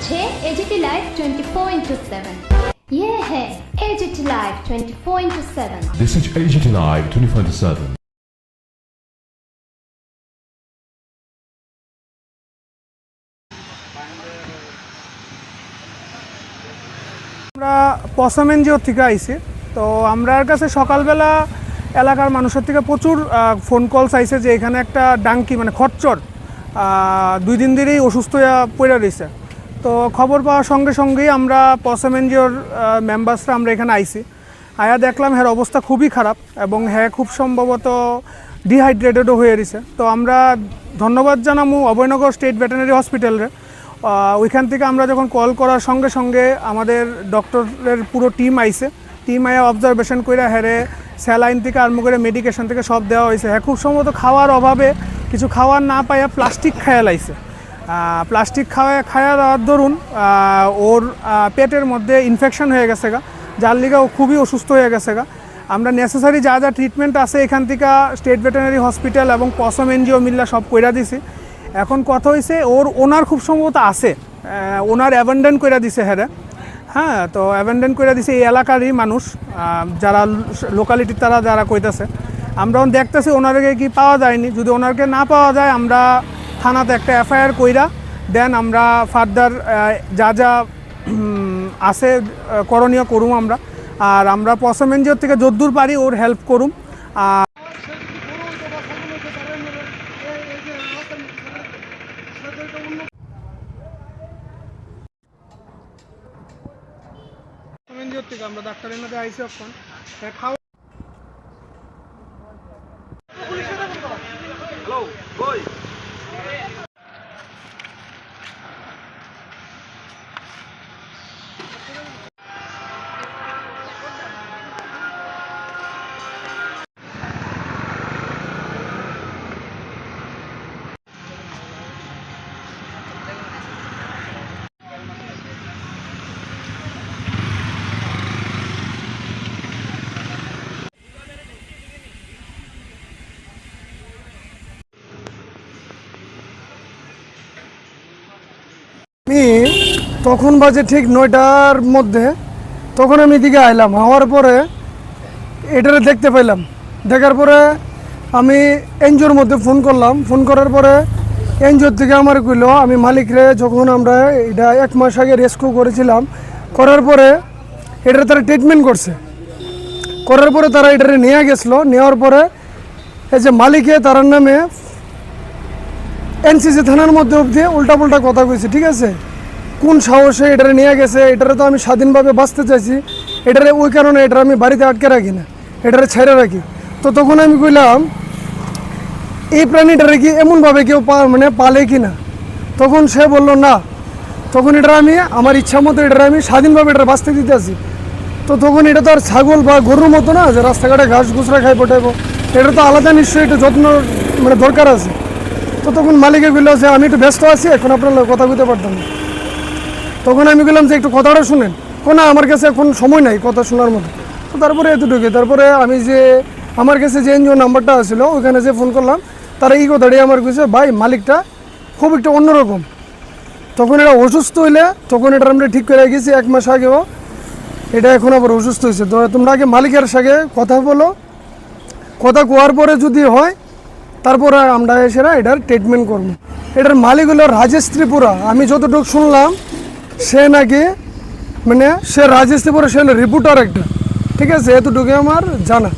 হচ্ছে AGT live twenty four into seven ইয়ে হ্যাঁ AGT live twenty four into seven This is AGT Live 24/7. আমরা পসম NGO থেকে আইছি। তো আমরার কাছে সকালবেলা এলাকার মানুষের থেকে প্রচুর ফোন কলস আইছে যে এখানে একটা ডাঙ্কি মানে খচ্চর দুই দিন ধরেই অসুস্থ হয়ে পড়ে রয়েছে তো খবর পাওয়ার সঙ্গে সঙ্গেই আমরা পসম এনজিওর মেম্বার্সরা আমরা এখানে আইছি আয়া দেখলাম হ্যার অবস্থা খুবই খারাপ এবং হ্যাঁ খুব সম্ভবত ডিহাইড্রেটেডও হয়ে রয়েছে। তো আমরা ধন্যবাদ জানামু অভয়নগর স্টেট ভেটেনারি হসপিটালের। আহ, ওইখান থেকে আমরা যখন কল করার সঙ্গে সঙ্গে আমাদের ডক্টরের পুরো টিম আইছে টিম আয়া অবজারভেশন করে হেরে স্যালাইন থেকে আরম্ভ করে মেডিকেশন থেকে সব দেওয়া হয়েছে। হ্যাঁ খুব সম্ভবত খাওয়ার অভাবে কিছু খাওয়ার না পাইয়া প্লাস্টিক খায়া লাইছে। প্লাস্টিক খাওয়া খাওয়া দেওয়ার দরুন ওর পেটের মধ্যে ইনফেকশন হয়ে গেছে গা, যার লিগে ও খুবই অসুস্থ হয়ে গেছে গা। আমরা নেসেসারি যা যা ট্রিটমেন্ট আছে এখান থেকে স্টেট ভেটেনারি হসপিটাল এবং পসম এনজিও মিল্লা সব কইরা দিছি। এখন কথা হয়েছে ওর ওনার খুব সম্ভবত আছে ওনার অ্যাবেন্ডেন করে দিছে হ্যাঁ হ্যাঁ তো অ্যাবেন্ডেন করে দিছে এই এলাকারই মানুষ যারা লোকালিটির তারা যারা কইতাছে। আমরা দেখতেছি ওনারকে কি পাওয়া যায়নি, যদি ওনারকে না পাওয়া যায়, আমরা থানাতে একটা এফআইআর কইরা দেন আমরা ফার্দার যা যা আছে করণীয় করুম আমরা। আর আমরা পসম এনজিওর থেকে যদ্দূর পারি ওর হেল্প করুম। আর থেকে আমরা ডাক্তার এনে আইসি এখন। খাওয়া আমি তখন বাজে ঠিক নয়টার মধ্যে তখন আমি এদিকে আইলাম। হওয়ার পরে এটারে দেখতে পাইলাম। দেখার পরে আমি এনজিওর মধ্যে ফোন করলাম। ফোন করার পরে এনজিওর থেকে আমার কইলো, আমি মালিকরে যখন আমরা এটা এক মাস আগে রেস্কিউ করেছিলাম, করার পরে এটার তারা ট্রিটমেন্ট করছে। করার পরে তারা এটারে নিয়ে গেছিল। নেওয়ার পরে এই যে মালিকে তার নামে এনসিসি থানার মধ্যে অবধি উল্টাপুল্টা কথা কইছে, ঠিক আছে? কোন সাহসে এটারে নিয়ে গেছে? এটারে তো আমি স্বাধীনভাবে বাঁচতে চাইছি। এটারে ওই কারণে এটা আমি বাড়িতে আটকে রাখি না। এটারে ছেড়ে রাখি। তো তখন আমি কইলাম, এই প্রাণীটারে কি এমনভাবে কেউ মানে পালে কি না? তখন সে বলল, না। তখন এটা আমি, আমার ইচ্ছা মতো এটা আমি স্বাধীনভাবে এটা বাঁচতে দিতে আসি তো তখন এটা তো আর ছাগল বা গরুর মতো না, যে রাস্তাঘাটে ঘাস ঘুষরা খাই পটাইবো। এটা তো আলাদা নিশ্চয়ই একটু যত্ন মানে দরকার আছে। তো তখন মালিকে বলল যে, আমি একটু ব্যস্ত আছি, এখন আপনার কথা বলতে পারতাম না। তখন আমি বললাম যে একটু কথাটা শুনেন। কোনো আমার কাছে এখন সময় নাই কথা শোনার মতো। তো তারপরে এতটুকু তারপরে আমি যে আমার কাছে যে এনজিও নাম্বারটা আসলো, ওখানে যে ফোন করলাম, তারা এই কথাটাই আমার কাছে ভাই, মালিকটা খুব একটা অন্যরকম। তখন এটা অসুস্থ হইলে, তখন এটা আমরা ঠিক করে গেছি এক মাস আগেও। এটা এখন আবার অসুস্থ হয়েছে তো তোমরা আগে মালিকের সঙ্গে কথা বলো। কথা কোয়ার পরে যদি হয়, তারপরে আমরা এসে এটার ট্রিটমেন্ট করব। এটার মালিক হলো রাজেশ ত্রিপুরা। আমি যতটুকু শুনলাম সে নাকি মানে সে রাজেশ সে হলো রিপোর্টার একটা। ঠিক আছে এতটুকু আমার জানা।